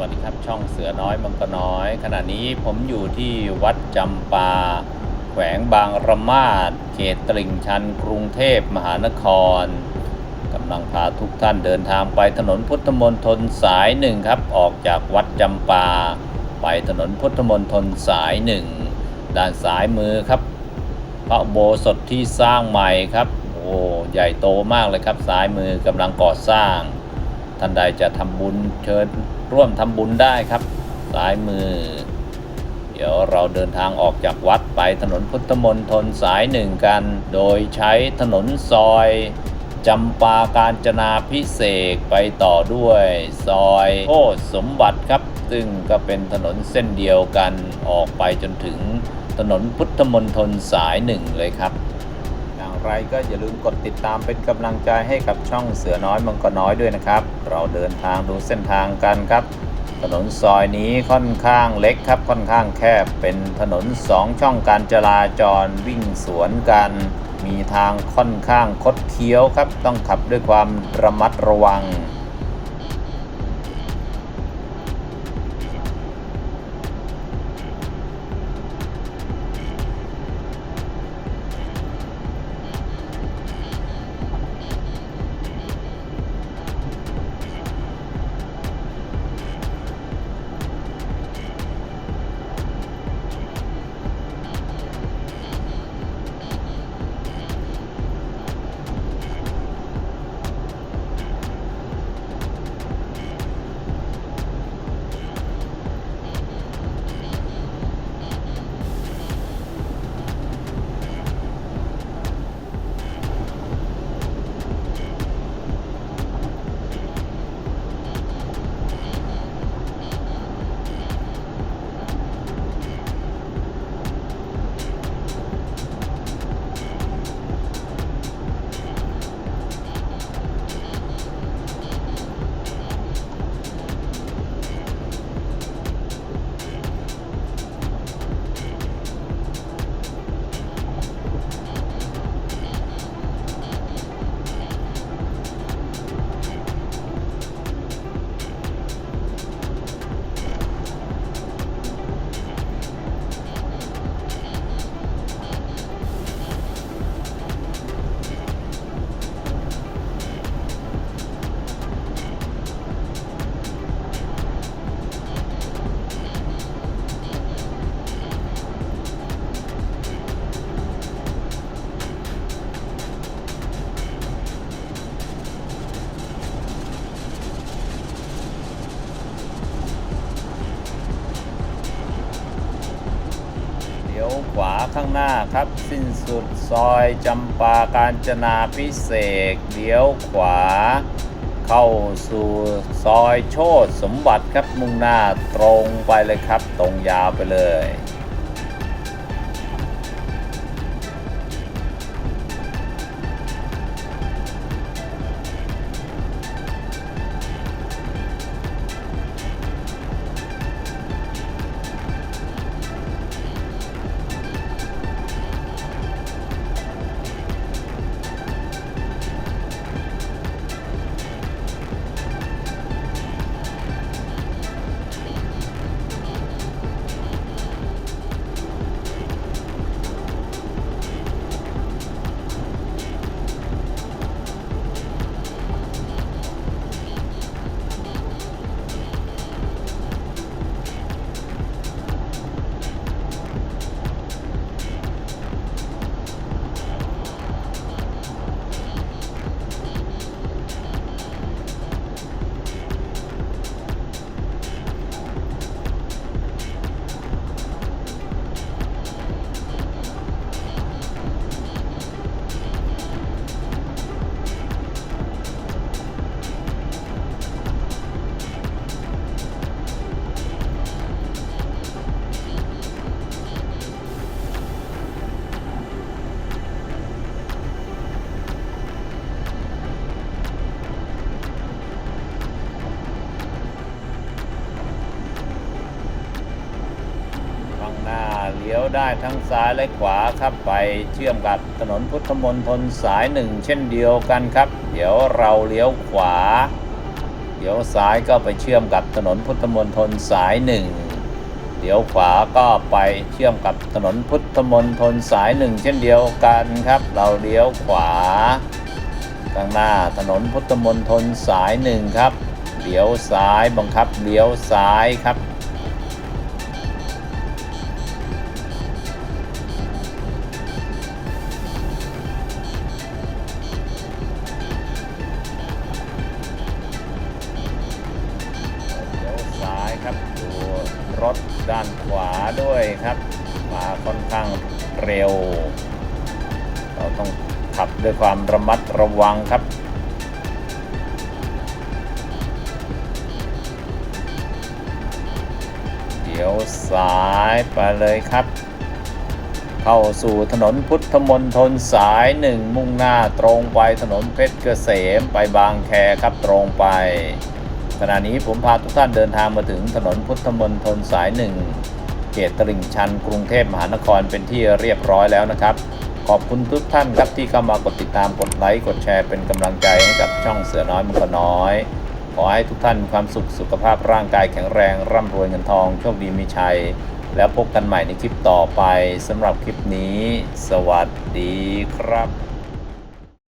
วัสดีครับ ช่องเสือน้อยมังกรน้อย ขณะนี้ผมอยู่ที่วัดจำปา แขวงบางระมาดเขตตลิ่งชัน กรุงเทพมหานครกำลังพาทุกท่านเดินทางไปถนนพุทธมนตรสายหนึ่งครับ ออกจากวัดจำปา ไปถนนพุทธมนตรสายหนึ่งด้านซ้ายมือครับ พระโบสถที่สร้างใหม่ครับ โอ้ใหญ่โตมากเลยครับซ้ายมือกำลังก่อสร้าง ท่านใดจะทำบุญเชิญร่วมทำบุญได้ครับซ้ายมือ เดี๋ยวเราเดินทางออกจากวัดไปถนนพุทธมนตรสายหนึ่งกัน โดยใช้ถนนซอยจำปาการจนาพิเศษไปต่อด้วยซอยโคสมบัติครับ ซึ่งก็เป็นถนนเส้นเดียวกันออกไปจนถึงถนนพุทธมนตรสายหนึ่งเลยครับ ไรก็อย่าลืมกดติดตามเป็นกำลังใจให้กับช่องเสือน้อยมังกรน้อยด้วยนะครับ เราเดินทางดูเส้นทางกันครับ ถนนซอยนี้ค่อนข้างเล็กครับ ค่อนข้างแคบ เป็นถนนสองช่องการจราจรวิ่งสวนกัน มีทางค่อนข้างคดเคี้ยวครับ ต้องขับด้วยความระมัดระวังาข้างหน้าครับ สิ้นสุดซอยจำปาการจนาพิเศษเลี้ยวขวา เข้าสู่ซอยโชตสมบัติครับมุ่งหน้าตรงไปเลยครับ ตรงยาวไปเลย หน้าเลี้ยวได้ทั้งซ้ายและขวาครับไปเชื่อมกับถนนพุทธมนตรสายหนึ่งเช่นเดียวกันครับ เดี๋ยวเราเลี้ยวขวาเดี๋ยวซ้ายก็ไปเชื่อมกับถนนพุทธมณฑลสายหนึ่งเดี๋ยวขวาก็ไปเชื่อมกับถนนพุทธมณฑลสายหนึ่งเช่นเดียวกันครับ เราเลี้ยวขวาข้างหน้าถนนพุทธมณฑลสายหนึ่งครับเลี้ยวซ้ายบังคับเลี้ยวซ้ายครับ เร็ว เราต้องขับด้วยความระมัดระวังครับเดี๋ยวซ้ายไปเลยครับ เข้าสู่ถนนพุทธมณฑลสายหนึ่งมุ่งหน้าตรงไปถนนเพชรเกษมไปบางแคครับตรงไปขณะนี้ผมพาทุกท่านเดินทางมาถึงถนนพุทธมณฑลสายหนึ่ง เขตตลิ่งชันกรุงเทพมหานครเป็นที่เรียบร้อยแล้วนะครับ ขอบคุณทุกท่านครับที่เข้ามากดติดตามกดไลค์กดแชร์เป็นกำลังใจให้กับช่องเสือน้อยมังกรน้อย ขอให้ทุกท่านมีความสุขสุขภาพร่างกายแข็งแรง ร่ำรวยเงินทองโชคดีมีชัย แล้วพบกันใหม่ในคลิปต่อไปสำหรับคลิปนี้ สวัสดีครับ